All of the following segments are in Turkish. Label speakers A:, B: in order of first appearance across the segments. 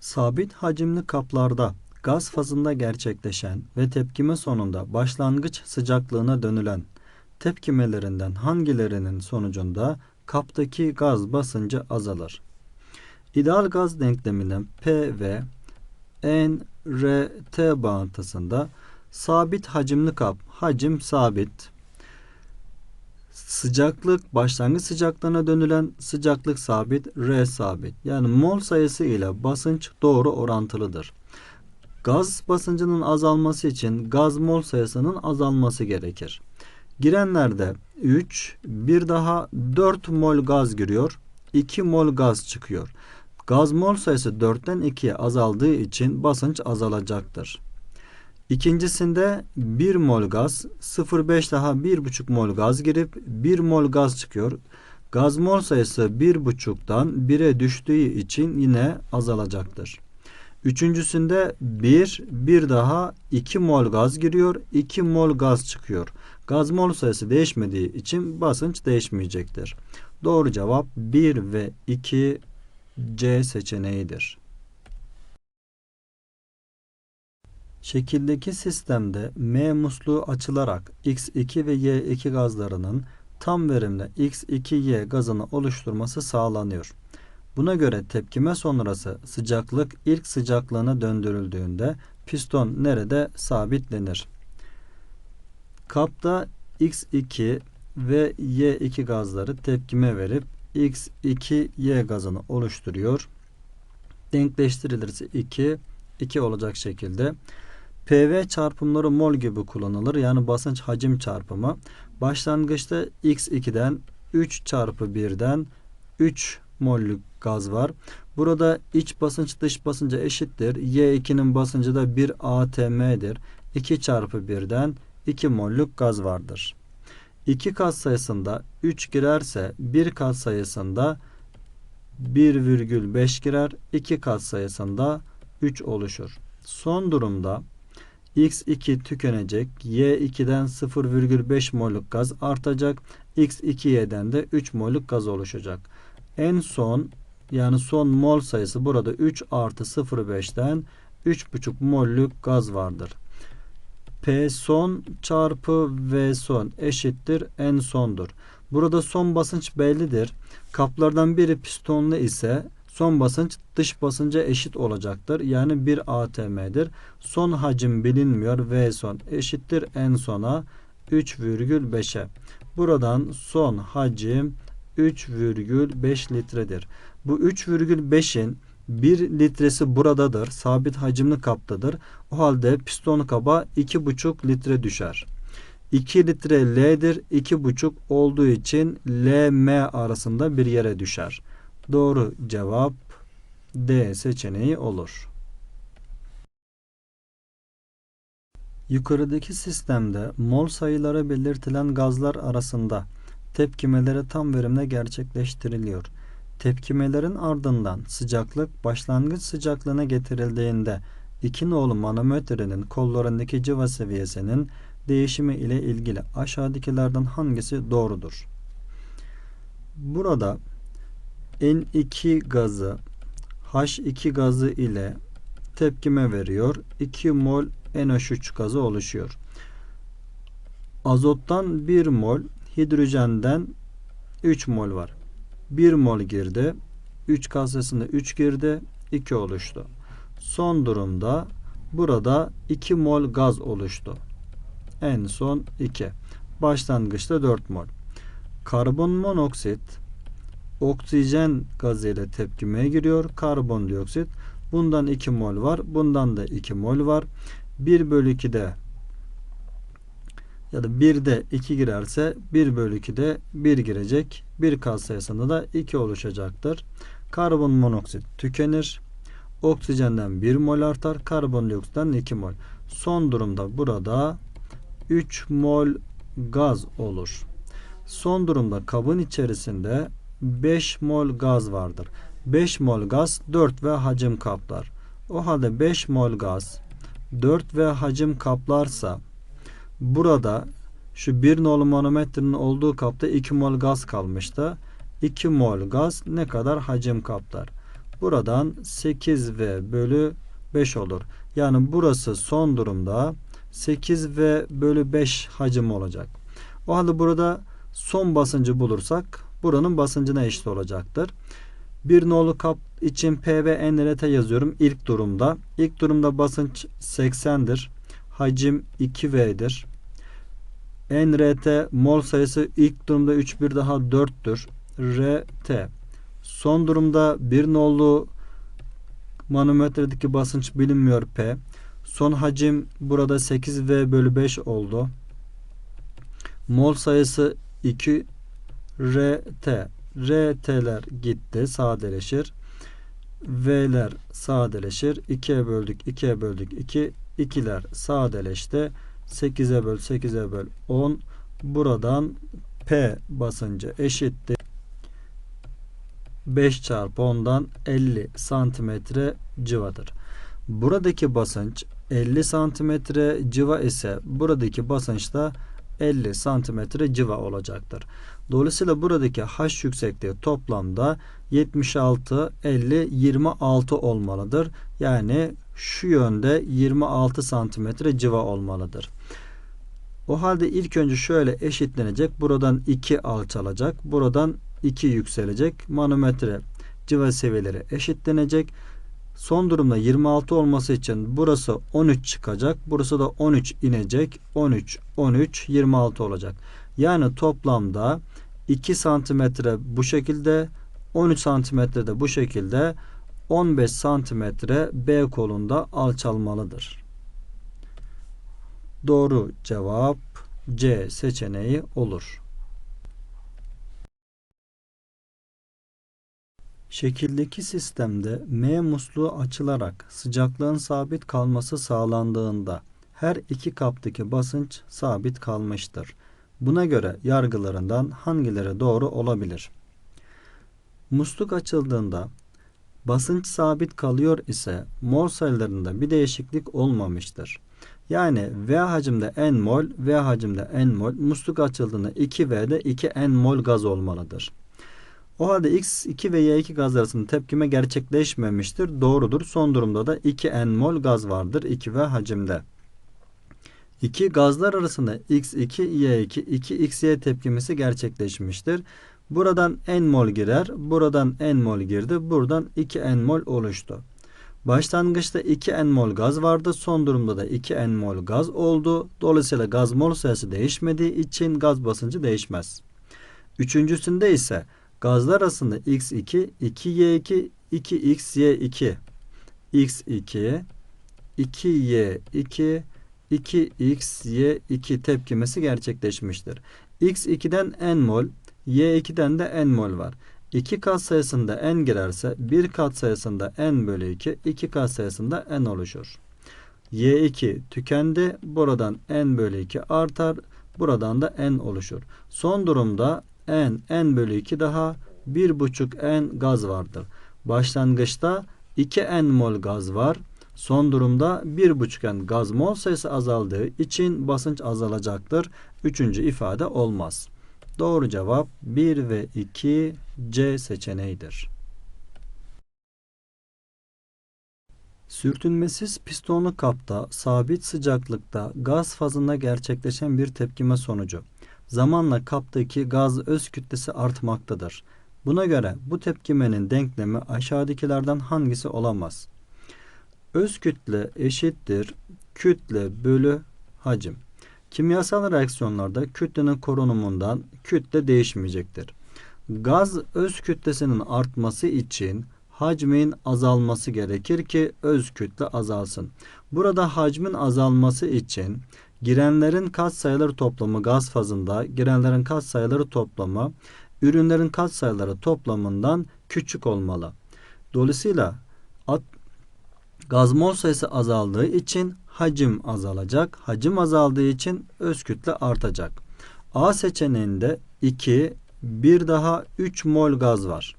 A: Sabit hacimli kaplarda gaz fazında gerçekleşen ve tepkime sonunda başlangıç sıcaklığına dönülen tepkimelerinden hangilerinin sonucunda kaptaki gaz basıncı azalır? İdeal gaz denkleminin P ve N, R, T bağıntısında sabit hacimli kap, hacim sabit, sıcaklık başlangıç sıcaklığına dönülen sıcaklık sabit, R sabit. Yani mol sayısı ile basınç doğru orantılıdır. Gaz basıncının azalması için gaz mol sayısının azalması gerekir. Girenlerde 3, bir daha 4 mol gaz giriyor, 2 mol gaz çıkıyor. Gaz mol sayısı 4'ten 2'ye azaldığı için basınç azalacaktır. İkincisinde 1 mol gaz 0,5 daha 1,5 mol gaz girip 1 mol gaz çıkıyor. Gaz mol sayısı 1,5'tan 1'e düştüğü için yine azalacaktır. Üçüncüsünde 1, bir daha 2 mol gaz giriyor, 2 mol gaz çıkıyor. Gaz mol sayısı değişmediği için basınç değişmeyecektir. Doğru cevap 1 ve 2 C seçeneğidir. Şekildeki sistemde M musluğu açılarak X2 ve Y2 gazlarının tam verimle X2Y gazını oluşturması sağlanıyor. Buna göre tepkime sonrası sıcaklık ilk sıcaklığına döndürüldüğünde piston nerede sabitlenir? Kapta X2 ve Y2 gazları tepkime verip X2Y gazını oluşturuyor. Denkleştirilirse 2, 2 olacak şekilde PV çarpımları mol gibi kullanılır. Yani basınç hacim çarpımı. Başlangıçta X2'den 3 çarpı 1'den 3 mollük gaz var. Burada iç basınç dış basınca eşittir. Y2'nin basıncı da 1 atm'dir. 2 çarpı 1'den 2 mollük gaz vardır. 2 kat sayısında 3 girerse 1 kat sayısında 1,5 girer. 2 kat sayısında 3 oluşur. Son durumda X2 tükenecek. Y2'den 0,5 mol'luk gaz artacak. X2Y'den de 3 mol'luk gaz oluşacak. En son yani son mol sayısı burada 3 artı 0,5'ten 3,5 mol'lük gaz vardır. P son çarpı V son eşittir en sondur. Burada son basınç bellidir. Kaplardan biri pistonlu ise son basınç dış basınca eşit olacaktır. Yani 1 atm'dir. Son hacim bilinmiyor. V son eşittir en sona 3,5'e. Buradan son hacim 3,5 litredir. Bu 3,5'in 1 litresi buradadır. Sabit hacimli kaptadır. O halde piston kaba 2,5 litre düşer. 2 litre L'dir. 2,5 olduğu için L M arasında bir yere düşer. Doğru cevap D seçeneği olur. Yukarıdaki sistemde mol sayıları belirtilen gazlar arasında tepkimeleri tam verimle gerçekleştiriliyor. Tepkimelerin ardından sıcaklık başlangıç sıcaklığına getirildiğinde 2 nolu manometrenin kollarındaki civa seviyesinin değişimi ile ilgili aşağıdakilerden hangisi doğrudur? Burada N2 gazı H2 gazı ile tepkime veriyor. 2 mol NH3 gazı oluşuyor. Azottan 1 mol, hidrojenden 3 mol var. 1 mol girdi. 3 kasesinde 3 girdi. 2 oluştu. Son durumda burada 2 mol gaz oluştu. En son 2. Başlangıçta 4 mol. Karbon monoksit oksijen gazı ile tepkimeye giriyor. Karbondioksit. Bundan 2 mol var. Bundan da 2 mol var. 1 bölü 2'de ya da 1'de 2 girerse 1 bölü 2'de 1 girecek. Bir kat sayısında da 2 oluşacaktır. Karbon monoksit tükenir. Oksijenden 1 mol artar. Karbondioksitten 2 mol. Son durumda burada 3 mol gaz olur. Son durumda kabın içerisinde 5 mol gaz vardır. 5 mol gaz 4 ve hacim kaplar. O halde 5 mol gaz 4 ve hacim kaplarsa burada şu 1 nolu manometrenin olduğu kapta 2 mol gaz kalmıştı. 2 mol gaz ne kadar hacim kaplar? Buradan 8V bölü 5 olur. Yani burası son durumda 8V bölü 5 hacim olacak. O halde burada son basıncı bulursak buranın basıncına eşit olacaktır. Bir nolu kap için P ve NRT yazıyorum ilk durumda. İlk durumda basınç 80'dir. Hacim 2V'dir. NRT mol sayısı ilk durumda 3 bir daha 4'tür. RT son durumda bir nolu manometredeki basınç bilinmiyor P. Son hacim burada 8V bölü 5 oldu. Mol sayısı 2 RT. RT'ler gitti sadeleşir. V'ler sadeleşir. 2'ye böldük 2'ye böldük 2. 2'ler sadeleşti. 8'e böl 8'e böl 10. Buradan P basıncı eşittir. 5 çarpı 10'dan 50 santimetre civadır. Buradaki basınç 50 santimetre civa ise buradaki basınç da 50 santimetre civa olacaktır. Dolayısıyla buradaki H yüksekliği toplamda 76, 50, 26 olmalıdır. Yani şu yönde 26 santimetre civa olmalıdır. O halde ilk önce şöyle eşitlenecek. Buradan 2 alçalacak. Buradan 2 yükselecek. Manometre civa seviyeleri eşitlenecek. Son durumda 26 olması için burası 13 çıkacak. Burası da 13 inecek. 13, 13, 26 olacak. Yani toplamda 2 santimetre bu şekilde 13 santimetre de bu şekilde 15 santimetre B kolunda alçalmalıdır. Doğru cevap C seçeneği olur. Şekildeki sistemde M musluğu açılarak sıcaklığın sabit kalması sağlandığında her iki kaptaki basınç sabit kalmıştır. Buna göre yargılarından hangileri doğru olabilir? Musluk açıldığında basınç sabit kalıyor ise mol sayılarında bir değişiklik olmamıştır. Yani V hacimde N mol, V hacimde N mol, musluk açıldığında 2V'de 2N mol gaz olmalıdır. O halde X2 ve Y2 gaz arasında tepkime gerçekleşmemiştir. Doğrudur. Son durumda da 2N mol gaz vardır 2V hacimde. İki gazlar arasında X2, Y2, 2XY tepkimesi gerçekleşmiştir. Buradan N mol girer, buradan N mol girdi, buradan 2N mol oluştu. Başlangıçta 2N mol gaz vardı, son durumda da 2N mol gaz oldu. Dolayısıyla gaz mol sayısı değişmediği için gaz basıncı değişmez. Üçüncüsünde ise gazlar arasında X2, 2Y2, 2XY2, X2, 2Y2, 2xy2 tepkimesi gerçekleşmiştir. x2'den n mol, y2'den de n mol var. 2 kat sayısında n girerse 1 kat sayısında n bölü 2, 2 kat sayısında n oluşur. y2 tükendi. Buradan n bölü 2 artar. Buradan da n oluşur. Son durumda n, n bölü 2 daha 1,5 n gaz vardır. Başlangıçta 2 n mol gaz var. Son durumda 1,5 gaz mol sayısı azaldığı için basınç azalacaktır. Üçüncü ifade olmaz. Doğru cevap 1 ve 2 C seçeneğidir. Sürtünmesiz pistonlu kapta sabit sıcaklıkta gaz fazında gerçekleşen bir tepkime sonucu zamanla kaptaki gaz öz kütlesi artmaktadır. Buna göre bu tepkimenin denklemi aşağıdakilerden hangisi olamaz? Öz kütle eşittir kütle bölü hacim. Kimyasal reaksiyonlarda kütlenin korunumundan kütle değişmeyecektir. Gaz öz kütlesinin artması için hacmin azalması gerekir ki öz kütle azalsın. Burada hacmin azalması için girenlerin katsayıları toplamı gaz fazında, girenlerin katsayıları toplamı ürünlerin katsayıları toplamından küçük olmalı. Dolayısıyla Gaz mol sayısı azaldığı için hacim azalacak. Hacim azaldığı için öz kütle artacak. A seçeneğinde 2, bir daha 3 mol gaz var.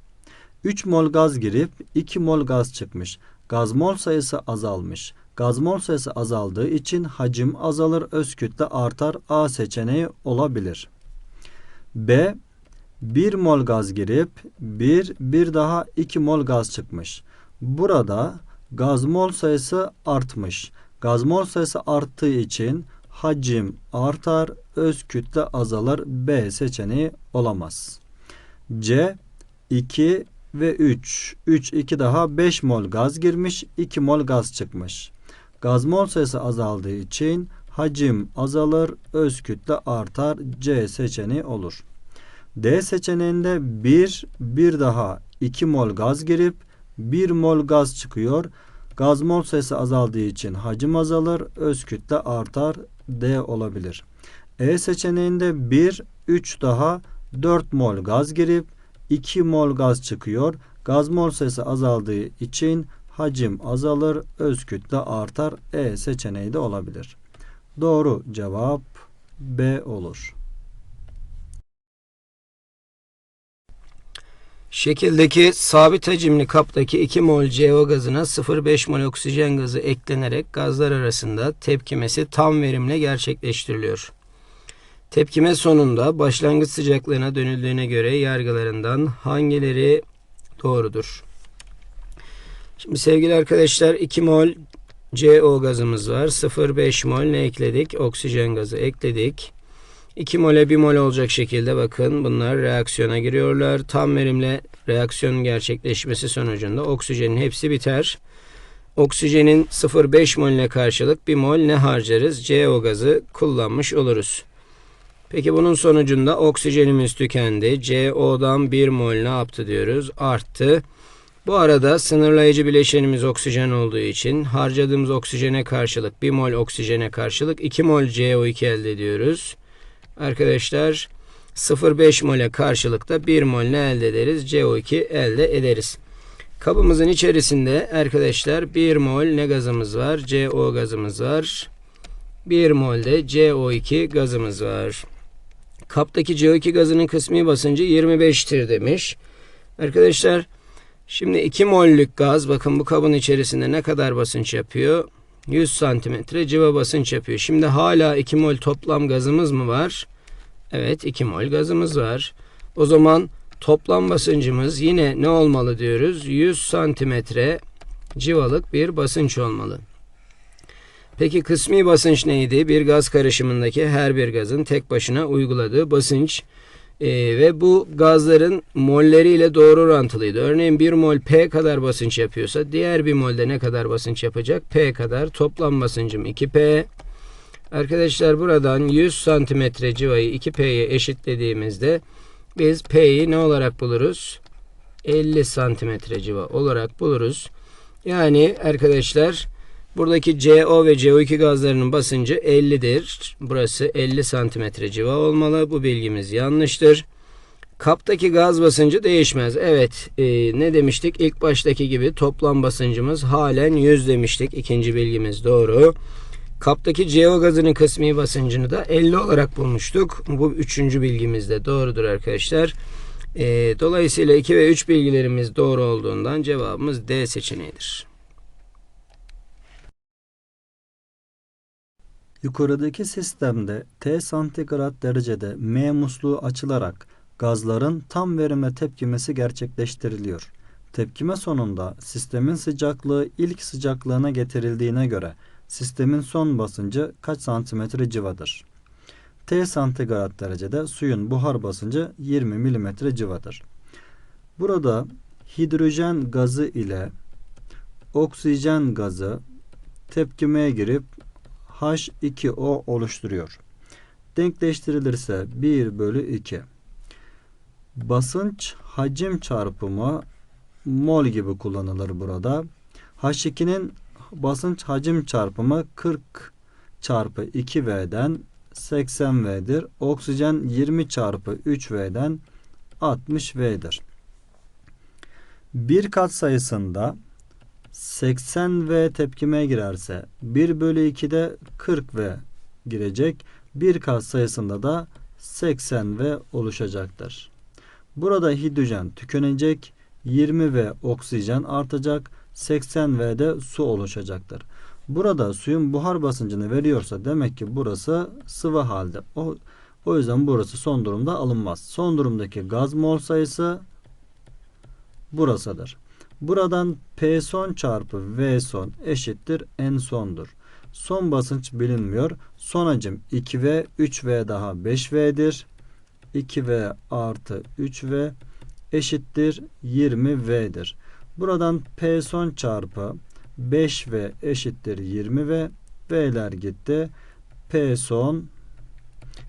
A: 3 mol gaz girip 2 mol gaz çıkmış. Gaz mol sayısı azalmış. Gaz mol sayısı azaldığı için hacim azalır, öz kütle artar. A seçeneği olabilir. B 1 mol gaz girip bir, bir daha 2 mol gaz çıkmış. Burada gaz mol sayısı artmış. Gaz mol sayısı arttığı için hacim artar, öz kütle azalır. B seçeneği olamaz. C 2 ve 3. 3 2 daha 5 mol gaz girmiş, 2 mol gaz çıkmış. Gaz mol sayısı azaldığı için hacim azalır, öz kütle artar. C seçeneği olur. D seçeneğinde 1 bir daha 2 mol gaz girip 1 mol gaz çıkıyor. Gaz mol sayısı azaldığı için hacim azalır, öz kütle artar. D olabilir. E seçeneğinde 1 3 daha 4 mol gaz girip 2 mol gaz çıkıyor. Gaz mol sayısı azaldığı için hacim azalır, öz kütle artar. E seçeneği de olabilir. Doğru cevap B olur.
B: Şekildeki sabit hacimli kaptaki 2 mol CO gazına 0,5 mol oksijen gazı eklenerek gazlar arasında tepkimesi tam verimle gerçekleştiriliyor. Tepkime sonunda başlangıç sıcaklığına dönüldüğüne göre yargılarından hangileri doğrudur? Şimdi sevgili arkadaşlar 2 mol CO gazımız var. 0,5 mol ne ekledik? Oksijen gazı ekledik. 2 mole 1 mol olacak şekilde bakın bunlar reaksiyona giriyorlar. Tam verimle reaksiyonun gerçekleşmesi sonucunda oksijenin hepsi biter. Oksijenin 0,5 moline karşılık 1 mol ne harcarız? CO gazı kullanmış oluruz. Peki bunun sonucunda oksijenimiz tükendi. CO'dan 1 mol ne yaptı diyoruz? Arttı. Bu arada sınırlayıcı bileşenimiz oksijen olduğu için harcadığımız oksijene karşılık 1 mol oksijene karşılık 2 mol CO2 elde ediyoruz. Arkadaşlar 0,5 mole karşılıkta 1 mol ne elde ederiz? CO2 elde ederiz. Kabımızın içerisinde arkadaşlar 1 mol ne gazımız var? CO gazımız var. 1 mol de CO2 gazımız var. Kaptaki CO2 gazının kısmi basıncı 25'tir demiş. Arkadaşlar şimdi 2 mollük gaz bakın bu kabın içerisinde ne kadar basınç yapıyor? 100 santimetre civa basınç yapıyor. Şimdi hala 2 mol toplam gazımız mı var? Evet 2 mol gazımız var. O zaman toplam basıncımız yine ne olmalı diyoruz? 100 santimetre civalık bir basınç olmalı. Peki kısmi basınç neydi? Bir gaz karışımındaki her bir gazın tek başına uyguladığı basınç ee, ve bu gazların molleriyle doğru orantılıydı. Örneğin 1 mol P kadar basınç yapıyorsa diğer bir molde ne kadar basınç yapacak? P kadar. Toplam basıncım 2P. Arkadaşlar buradan 100 santimetre civayı 2P'ye eşitlediğimizde biz P'yi ne olarak buluruz? 50 santimetre civa olarak buluruz. Yani arkadaşlar buradaki CO ve CO2 gazlarının basıncı 50'dir. Burası 50 santimetre civa olmalı. Bu bilgimiz yanlıştır. Kaptaki gaz basıncı değişmez. Evet e, ne demiştik? İlk baştaki gibi toplam basıncımız halen 100 demiştik. İkinci bilgimiz doğru. Kaptaki CO gazının kısmi basıncını da 50 olarak bulmuştuk. Bu üçüncü bilgimiz de doğrudur arkadaşlar. E, dolayısıyla 2 ve 3 bilgilerimiz doğru olduğundan cevabımız D seçeneğidir.
A: Yukarıdaki sistemde T santigrat derecede M musluğu açılarak gazların tam verime tepkimesi gerçekleştiriliyor. Tepkime sonunda sistemin sıcaklığı ilk sıcaklığına getirildiğine göre sistemin son basıncı kaç santimetre civadır? T santigrat derecede suyun buhar basıncı 20 milimetre civadır. Burada hidrojen gazı ile oksijen gazı tepkimeye girip H2O oluşturuyor. Denkleştirilirse 1 bölü 2. Basınç hacim çarpımı mol gibi kullanılır burada. H2'nin basınç hacim çarpımı 40 çarpı 2V'den 80V'dir. Oksijen 20 çarpı 3V'den 60V'dir. Bir kat sayısında 80V tepkimeye girerse 1 bölü 2'de 40V girecek. Bir kat sayısında da 80V oluşacaktır. Burada hidrojen tükenecek. 20V oksijen artacak. 80V'de su oluşacaktır. Burada suyun buhar basıncını veriyorsa demek ki burası sıvı halde. O O yüzden burası son durumda alınmaz. Son durumdaki gaz mol sayısı burasıdır. Buradan P son çarpı V son eşittir N sondur. Son basınç bilinmiyor. Son hacim 2V, 3V daha 5V'dir. 2V artı 3V eşittir 20V'dir. Buradan P son çarpı 5V eşittir 20V. V'ler gitti. P son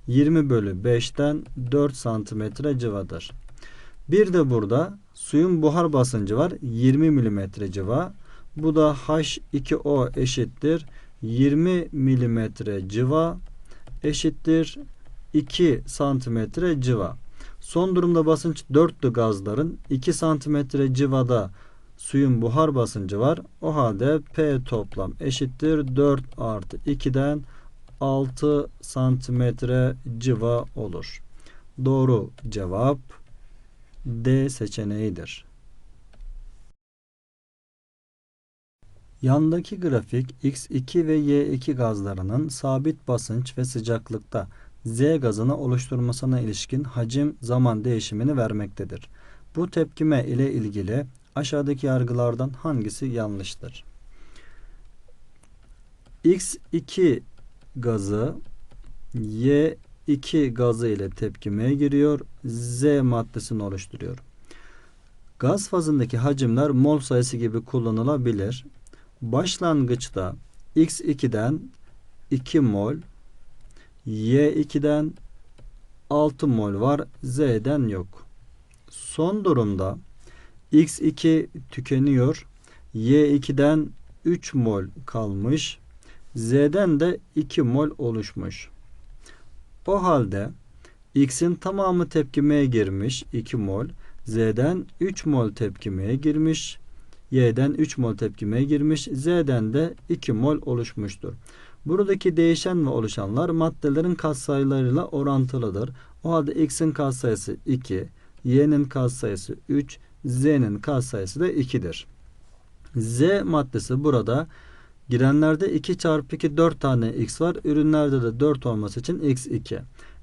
A: 20 bölü 5'ten 4 santimetre civadır. Bir de burada suyun buhar basıncı var. 20 milimetre civa. Bu da H2O eşittir. 20 milimetre civa eşittir 2 santimetre civa. Son durumda basınç 4'tü gazların. 2 santimetre civada suyun buhar basıncı var. O halde P toplam eşittir 4 artı 2'den 6 santimetre civa olur. Doğru cevap D seçeneğidir. Yandaki grafik X2 ve Y2 gazlarının sabit basınç ve sıcaklıkta Z gazını oluşturmasına ilişkin hacim zaman değişimini vermektedir. Bu tepkime ile ilgili aşağıdaki yargılardan hangisi yanlıştır? X2 gazı Y2 gazı ile tepkimeye giriyor. Z maddesini oluşturuyor. Gaz fazındaki hacimler mol sayısı gibi kullanılabilir. Başlangıçta X2'den 2 mol, Y2'den 6 mol var, Z'den yok. Son durumda X2 tükeniyor, Y2'den 3 mol kalmış, Z'den de 2 mol oluşmuş. O halde X'in tamamı tepkimeye girmiş 2 mol, Z'den 3 mol tepkimeye girmiş, Y'den 3 mol tepkimeye girmiş, Z'den de 2 mol oluşmuştur. Buradaki değişen ve oluşanlar maddelerin katsayılarıyla orantılıdır. O halde X'in katsayısı 2, Y'nin katsayısı 3, Z'nin katsayısı da 2'dir. Z maddesi burada girenlerde 2 çarpı 2 4 tane X var. Ürünlerde de 4 olması için X2.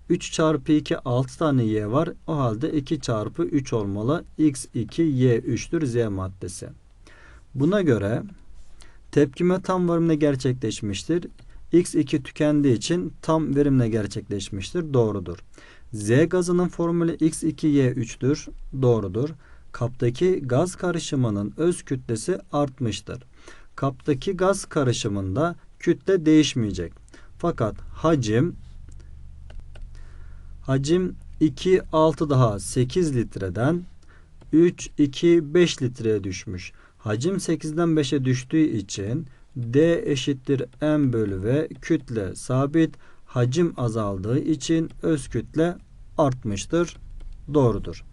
A: 3 çarpı 2 6 tane Y var. O halde 2 çarpı 3 olmalı. X2 Y3'tür Z maddesi. Buna göre tepkime tam verimle gerçekleşmiştir. X2 tükendiği için tam verimle gerçekleşmiştir. Doğrudur. Z gazının formülü X2Y3'tür. Doğrudur. Kaptaki gaz karışımının öz kütlesi artmıştır. Kaptaki gaz karışımında kütle değişmeyecek. Fakat hacim hacim 2 6 daha 8 litreden 3 2 5 litreye düşmüş. Hacim 8'den 5'e düştüğü için D eşittir M bölü V kütle sabit hacim azaldığı için öz kütle artmıştır. Doğrudur.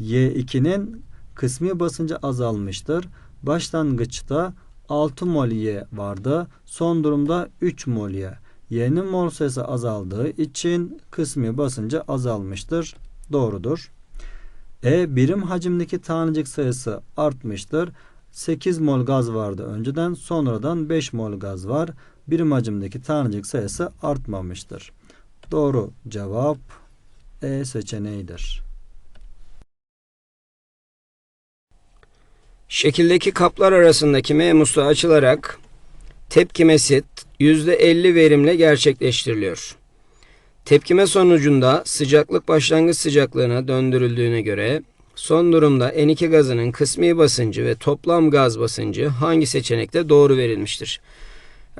A: Y2'nin kısmi basıncı azalmıştır. Başlangıçta 6 mol Y vardı. Son durumda 3 mol Y. Y'nin mol sayısı azaldığı için kısmi basıncı azalmıştır. Doğrudur. E birim hacimdeki tanecik sayısı artmıştır. 8 mol gaz vardı önceden. Sonradan 5 mol gaz var. Birim hacimdeki tanecik sayısı artmamıştır. Doğru cevap E seçeneğidir.
B: Şekildeki kaplar arasındaki M musluğu açılarak tepkimesi %50 verimle gerçekleştiriliyor. Tepkime sonucunda sıcaklık başlangıç sıcaklığına döndürüldüğüne göre son durumda N2 gazının kısmi basıncı ve toplam gaz basıncı hangi seçenekte doğru verilmiştir?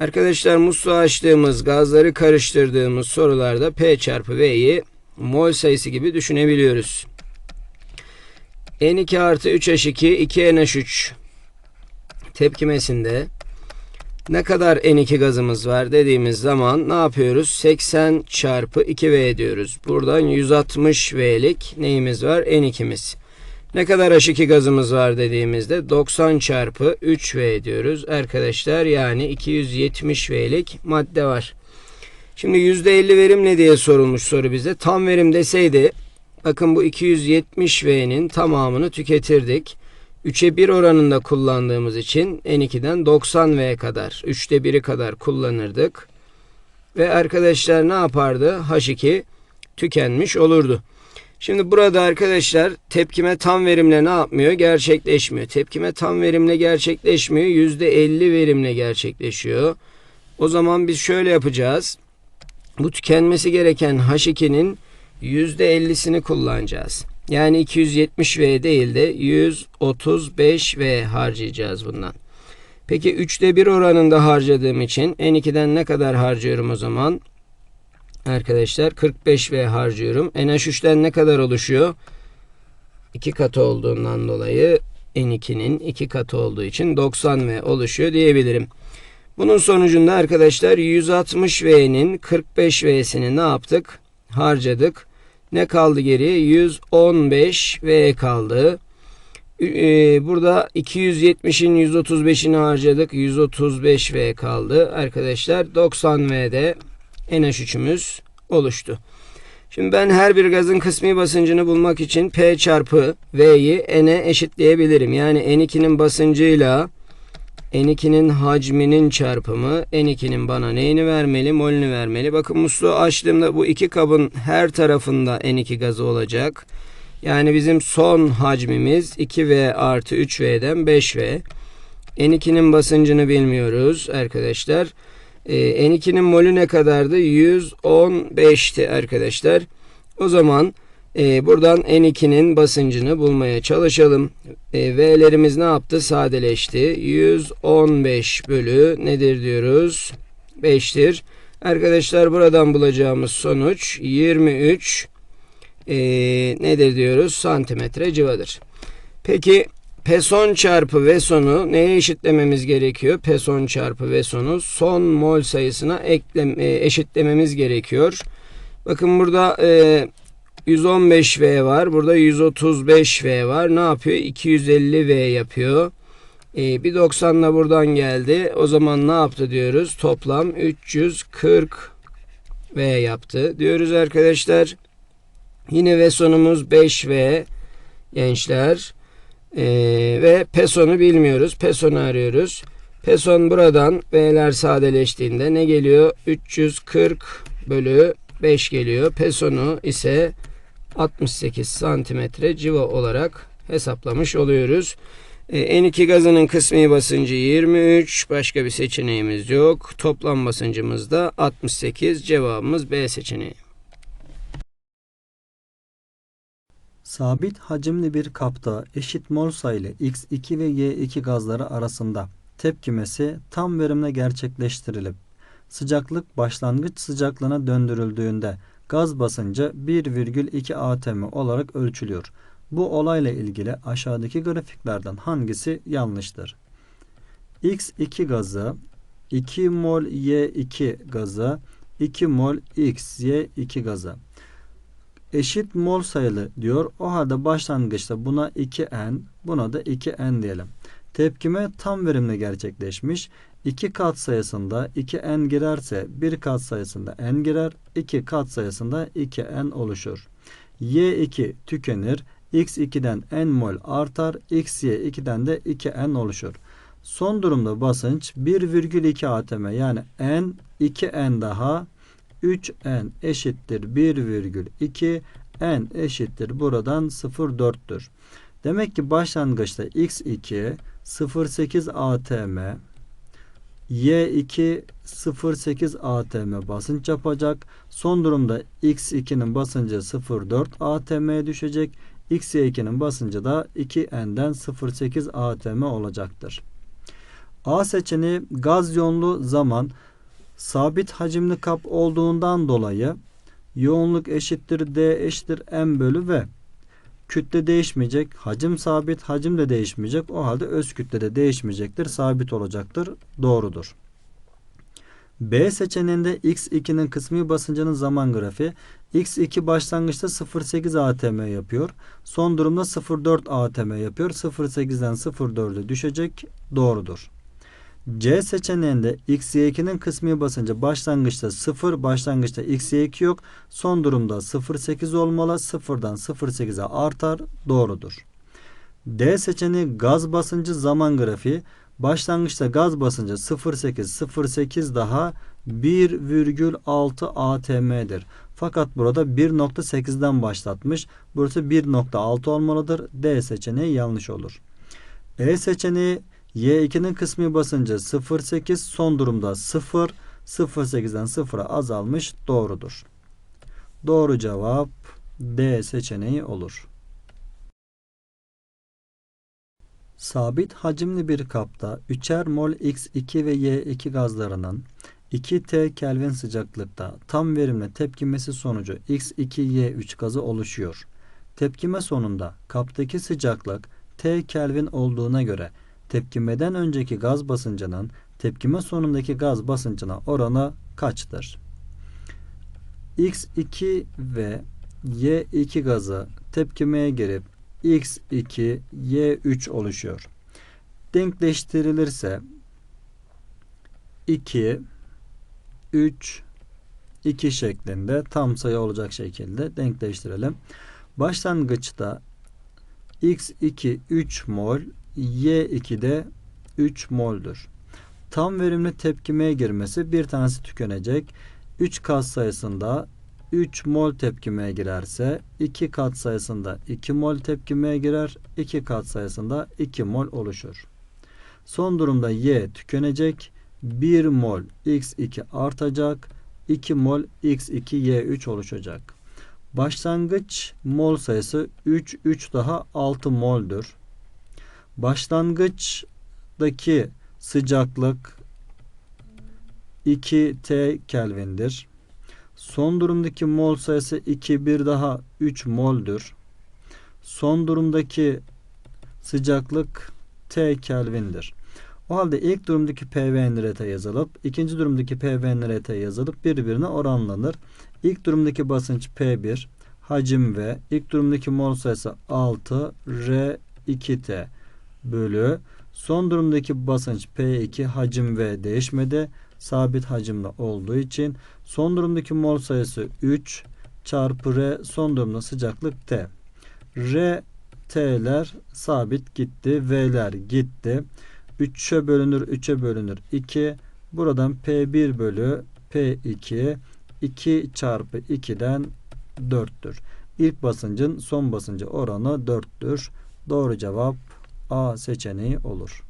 B: Arkadaşlar musluğu açtığımız gazları karıştırdığımız sorularda P çarpı V'yi mol sayısı gibi düşünebiliyoruz. N2 artı 3H2 2NH3 tepkimesinde ne kadar N2 gazımız var dediğimiz zaman ne yapıyoruz? 80 çarpı 2V diyoruz. Buradan 160 V'lik neyimiz var? N2'miz. Ne kadar H2 gazımız var dediğimizde 90 çarpı 3V diyoruz. Arkadaşlar yani 270 V'lik madde var. Şimdi %50 verim ne diye sorulmuş soru bize. Tam verim deseydi bakın bu 270 V'nin tamamını tüketirdik. 3'e 1 oranında kullandığımız için N2'den 90 V kadar 3'te 1'i kadar kullanırdık. Ve arkadaşlar ne yapardı? H2 tükenmiş olurdu. Şimdi burada arkadaşlar tepkime tam verimle ne yapmıyor? Gerçekleşmiyor. Tepkime tam verimle gerçekleşmiyor. %50 verimle gerçekleşiyor. O zaman biz şöyle yapacağız. Bu tükenmesi gereken H2'nin %50'sini kullanacağız. Yani 270V değil de 135V harcayacağız bundan. Peki 3'te 1 oranında harcadığım için N2'den ne kadar harcıyorum o zaman? Arkadaşlar 45V harcıyorum. NH3'ten ne kadar oluşuyor? 2 katı olduğundan dolayı N2'nin 2 katı olduğu için 90V oluşuyor diyebilirim. Bunun sonucunda arkadaşlar 160V'nin 45V'sini ne yaptık? Harcadık. Ne kaldı geriye? 115V kaldı. Ee, Burada 270'in 135'ini harcadık. 135V kaldı. Arkadaşlar 90V'de NH3'ümüz oluştu. Şimdi ben her bir gazın kısmi basıncını bulmak için P çarpı V'yi N'e eşitleyebilirim. Yani N2'nin basıncıyla N2'nin hacminin çarpımı N2'nin bana neyini vermeli? Molünü vermeli. Bakın musluğu açtığımda bu iki kabın her tarafında N2 gazı olacak. Yani bizim son hacmimiz 2V artı 3V'den 5V. N2'nin basıncını bilmiyoruz arkadaşlar. Ee, N2'nin molü ne kadardı? 115'ti arkadaşlar. O zaman e, buradan N2'nin basıncını bulmaya çalışalım. E, V'lerimiz ne yaptı? Sadeleşti. 115 bölü nedir diyoruz? 5'tir. Arkadaşlar buradan bulacağımız sonuç 23 e, nedir diyoruz? Santimetre civadır. Peki P çarpı V sonu neye eşitlememiz gerekiyor? P çarpı V sonu son mol sayısına eklem, e, eşitlememiz gerekiyor. Bakın burada e, 115V var. Burada 135V var. Ne yapıyor? 250V yapıyor. E, bir 90 da buradan geldi. O zaman ne yaptı diyoruz? Toplam 340V yaptı diyoruz arkadaşlar. Yine V sonumuz 5V gençler. Ee, ve pesonu bilmiyoruz. Pesonu arıyoruz. Peson buradan V'ler sadeleştiğinde ne geliyor? 340 bölü 5 geliyor. Pesonu ise 68 santimetre civa olarak hesaplamış oluyoruz. Ee, N2 gazının kısmi basıncı 23. Başka bir seçeneğimiz yok. Toplam basıncımız da 68. Cevabımız B seçeneği.
A: Sabit hacimli bir kapta eşit mol sayılı X2 ve Y2 gazları arasında tepkimesi tam verimle gerçekleştirilip sıcaklık başlangıç sıcaklığına döndürüldüğünde gaz basıncı 1,2 atm olarak ölçülüyor. Bu olayla ilgili aşağıdaki grafiklerden hangisi yanlıştır? X2 gazı 2 mol Y2 gazı 2 mol XY2 gazı eşit mol sayılı diyor. O halde başlangıçta buna 2n, buna da 2n diyelim. Tepkime tam verimle gerçekleşmiş. 2 kat sayısında 2n girerse 1 kat sayısında n girer. 2 kat sayısında 2n oluşur. Y2 tükenir. X2'den n mol artar. XY2'den de 2n oluşur. Son durumda basınç 1,2 atm yani n 2n daha 3n eşittir 1,2 n eşittir buradan 0,4'tür. Demek ki başlangıçta x2 0,8 atm y2 0,8 atm basınç yapacak. Son durumda x2'nin basıncı 0,4 atm'ye düşecek. xy2'nin basıncı da 2n'den 0,8 atm olacaktır. A seçeneği gaz yoğunluğu zaman sabit hacimli kap olduğundan dolayı yoğunluk eşittir D eşittir M bölü V. Kütle değişmeyecek. Hacim sabit. Hacim de değişmeyecek. O halde öz kütle de değişmeyecektir. Sabit olacaktır. Doğrudur. B seçeneğinde X2'nin kısmi basıncının zaman grafiği X2 başlangıçta 0.8 atm yapıyor. Son durumda 0.4 atm yapıyor. 0.8'den 0.4'e düşecek. Doğrudur. C seçeneğinde XY2'nin kısmi basıncı başlangıçta 0, başlangıçta XY2 yok. Son durumda 0.8 olmalı. 0'dan 0.8'e artar. Doğrudur. D seçeneği gaz basıncı zaman grafiği. Başlangıçta gaz basıncı 0.8, 0.8 daha 1,6 atm'dir. Fakat burada 1.8'den başlatmış. Burası 1.6 olmalıdır. D seçeneği yanlış olur. E seçeneği Y2'nin kısmi basıncı 0.8 son durumda 0 0.8'den 0'a azalmış doğrudur. Doğru cevap D seçeneği olur. Sabit hacimli bir kapta 3'er mol X2 ve Y2 gazlarının 2T Kelvin sıcaklıkta tam verimle tepkimesi sonucu X2Y3 gazı oluşuyor. Tepkime sonunda kaptaki sıcaklık T Kelvin olduğuna göre tepkimeden önceki gaz basıncının tepkime sonundaki gaz basıncına oranı kaçtır? X2 ve Y2 gazı tepkimeye girip X2 Y3 oluşuyor. Denkleştirilirse 2 3 2 şeklinde tam sayı olacak şekilde denkleştirelim. Başlangıçta X2 3 mol Y2 de 3 moldür. Tam verimli tepkimeye girmesi bir tanesi tükenecek. 3 kat sayısında 3 mol tepkimeye girerse 2 kat sayısında 2 mol tepkimeye girer. 2 kat sayısında 2 mol oluşur. Son durumda Y tükenecek. 1 mol X2 artacak. 2 mol X2 Y3 oluşacak. Başlangıç mol sayısı 3 3 daha 6 moldür. Başlangıçtaki sıcaklık 2 T Kelvin'dir. Son durumdaki mol sayısı 2 bir daha 3 moldür. Son durumdaki sıcaklık T Kelvin'dir. O halde ilk durumdaki PV NRT yazılıp ikinci durumdaki PV NRT yazılıp birbirine oranlanır. İlk durumdaki basınç P1, hacim V, ilk durumdaki mol sayısı 6 R 2T bölü son durumdaki basınç P2 hacim V değişmedi. Sabit hacimde olduğu için son durumdaki mol sayısı 3 çarpı R son durumda sıcaklık T. R T'ler sabit gitti. V'ler gitti. 3'e bölünür 3'e bölünür 2. Buradan P1 bölü P2 2 çarpı 2'den 4'tür. İlk basıncın son basıncı oranı 4'tür. Doğru cevap A seçeneği olur.